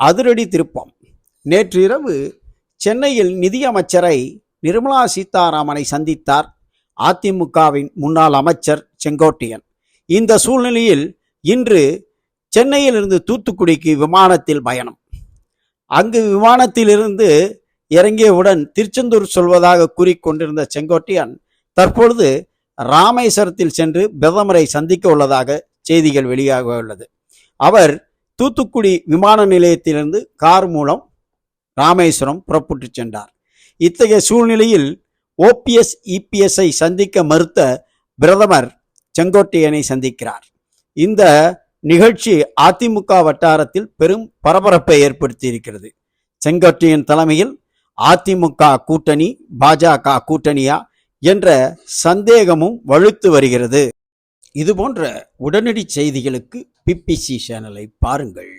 அதிரடி திருப்பம். நேற்று இரவு சென்னையில் நிதியமைச்சரை நிர்மலா சீதாராமனை சந்தித்தார் அதிமுகவின் முன்னாள் அமைச்சர் செங்கோட்டையன். இந்த சூழ்நிலையில் இன்று சென்னையிலிருந்து தூத்துக்குடிக்கு விமானத்தில் பயணம். அங்கு விமானத்திலிருந்து இறங்கியவுடன் திருச்செந்தூர் சொல்வதாக கூறிக்கொண்டிருந்த செங்கோட்டையன் தற்பொழுது ராமேஸ்வரத்தில் சென்று பிரதமரை சந்திக்க உள்ளதாக செய்திகள் வெளியாக உள்ளது அவர் தூத்துக்குடி விமான நிலையத்திலிருந்து கார் மூலம் ராமேஸ்வரம் புறப்பட்டு சென்றார். இத்தகைய சூழ்நிலையில் ஓபிஎஸ் இபிஎஸ்ஐ சந்திக்க மறுத்த பிரதமர் செங்கோட்டையனை சந்திக்கிறார். இந்த நிகழ்ச்சி அதிமுக வட்டாரத்தில் பெரும் பரபரப்பை ஏற்படுத்தி இருக்கிறது செங்கோட்டையன் தலைமையில் அதிமுக கூட்டணி பாஜக கூட்டணியா என்ற சந்தேகமும் வலுத்து வருகிறது. இதுபோன்ற உடனடி செய்திகளுக்கு பிபிசி சேனலை பாருங்கள்.